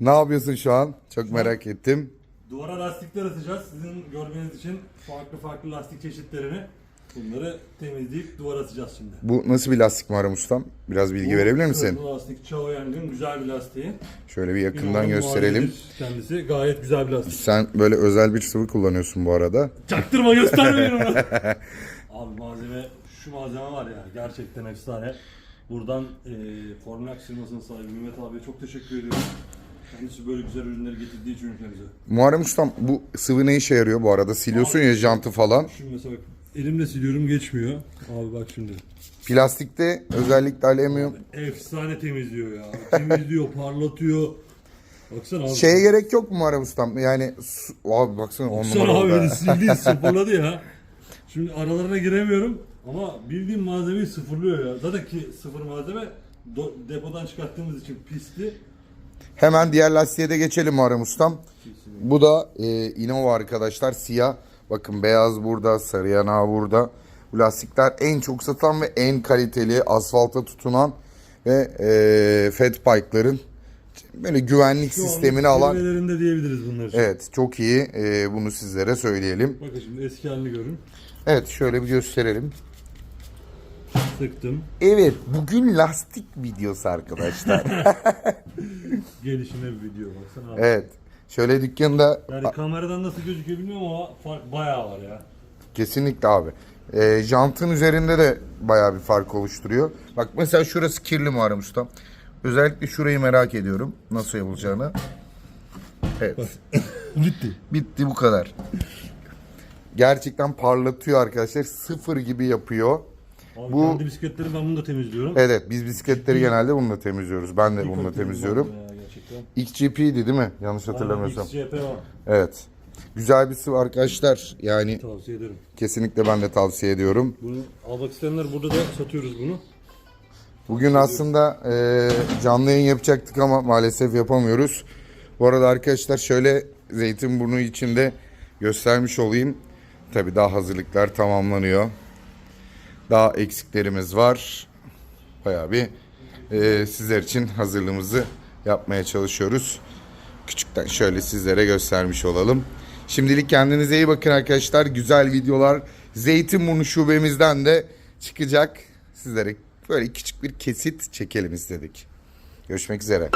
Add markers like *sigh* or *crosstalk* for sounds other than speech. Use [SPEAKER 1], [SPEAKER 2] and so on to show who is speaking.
[SPEAKER 1] Ne yapıyorsun şu an? Çok merak ettim.
[SPEAKER 2] Duvara lastikler atacağız. Sizin görmeniz için farklı farklı lastik çeşitlerini bunları temizleyip duvara atacağız şimdi.
[SPEAKER 1] Bu nasıl bir lastik Muharrem Ustam? Biraz bilgi verebilir misin?
[SPEAKER 2] Bu lastik Chao Yang'ın güzel bir lastiği.
[SPEAKER 1] Şöyle bir yakından
[SPEAKER 2] Ünal'ın
[SPEAKER 1] gösterelim.
[SPEAKER 2] Kendisi gayet güzel bir lastik.
[SPEAKER 1] Sen böyle özel bir sıvı kullanıyorsun bu arada.
[SPEAKER 2] Çaktırma göstermeyin onu. *laughs* *laughs* Abi malzeme şu malzeme var ya gerçekten efsane. Buradan e, Formulax firmasının sahibi Mehmet abiye çok teşekkür ediyorum. Kendisi böyle güzel ürünleri getirdiği için ülkemize.
[SPEAKER 1] Muharrem Ustam bu sıvı ne işe yarıyor bu arada? Siliyorsun ya jantı falan.
[SPEAKER 2] Şimdi mesela bak, elimle siliyorum geçmiyor. Abi bak şimdi.
[SPEAKER 1] Plastikte özellikle alüminyum.
[SPEAKER 2] Efsane temizliyor ya. Temizliyor, *laughs* parlatıyor. Baksana abi.
[SPEAKER 1] Şeye gerek yok mu Muharrem Ustam? Yani su... abi baksana on
[SPEAKER 2] Baksana
[SPEAKER 1] numara
[SPEAKER 2] abi
[SPEAKER 1] oldu
[SPEAKER 2] beni
[SPEAKER 1] ha.
[SPEAKER 2] sildi, *laughs* sıfırladı ya. Şimdi aralarına giremiyorum ama bildiğim malzemeyi sıfırlıyor ya. Zaten ki sıfır malzeme do- depodan çıkarttığımız için pisti.
[SPEAKER 1] Hemen diğer lastiğe de geçelim Muharrem Ustam. Bu da e, Innova arkadaşlar siyah. Bakın beyaz burada, sarı yanağı burada. Bu lastikler en çok satılan ve en kaliteli asfalta tutunan ve e, Fed Pike'ların böyle güvenlik
[SPEAKER 2] Şu
[SPEAKER 1] sistemini alan.
[SPEAKER 2] zirvelerinde diyebiliriz bunlar için.
[SPEAKER 1] Evet çok iyi. E, bunu sizlere söyleyelim.
[SPEAKER 2] Bakın şimdi eski halini görün.
[SPEAKER 1] Evet şöyle bir gösterelim.
[SPEAKER 2] Sıktım.
[SPEAKER 1] Evet bugün lastik videosu arkadaşlar. *laughs*
[SPEAKER 2] Gelişine bir video baksana abi.
[SPEAKER 1] evet. Şöyle dükkanda
[SPEAKER 2] Yani kameradan nasıl gözüküyor bilmiyorum ama fark bayağı var ya.
[SPEAKER 1] Kesinlikle abi. Ee, jantın üzerinde de bayağı bir fark oluşturuyor. Bak mesela şurası kirli Muharrem Usta. Özellikle şurayı merak ediyorum. Nasıl yapılacağını. Evet. *laughs*
[SPEAKER 2] Bitti.
[SPEAKER 1] Bitti bu kadar. Gerçekten parlatıyor arkadaşlar. Sıfır gibi yapıyor.
[SPEAKER 2] Abi
[SPEAKER 1] Bu-
[SPEAKER 2] kendi bisikletleri ben bunu da temizliyorum.
[SPEAKER 1] Evet biz bisikletleri genelde bununla temizliyoruz. Ben de bununla temizliyorum.
[SPEAKER 2] Gerçekten.
[SPEAKER 1] XGP'ydi değil mi? Yanlış hatırlamıyorsam.
[SPEAKER 2] Aynen, XCP var.
[SPEAKER 1] Evet. Güzel bir sıvı arkadaşlar. Yani
[SPEAKER 2] Tavsiye ederim.
[SPEAKER 1] kesinlikle ben de tavsiye ediyorum.
[SPEAKER 2] Bunu almak isteyenler burada da satıyoruz bunu.
[SPEAKER 1] Bugün aslında e, canlı yayın yapacaktık ama maalesef yapamıyoruz. Bu arada arkadaşlar şöyle Zeytinburnu içinde göstermiş olayım. Tabi daha hazırlıklar tamamlanıyor. Daha eksiklerimiz var. Bayağı bir e, sizler için hazırlığımızı yapmaya çalışıyoruz. Küçükten şöyle sizlere göstermiş olalım. Şimdilik kendinize iyi bakın arkadaşlar. Güzel videolar Zeytinburnu şubemizden de çıkacak. Sizlere böyle küçük bir kesit çekelim istedik. Görüşmek üzere.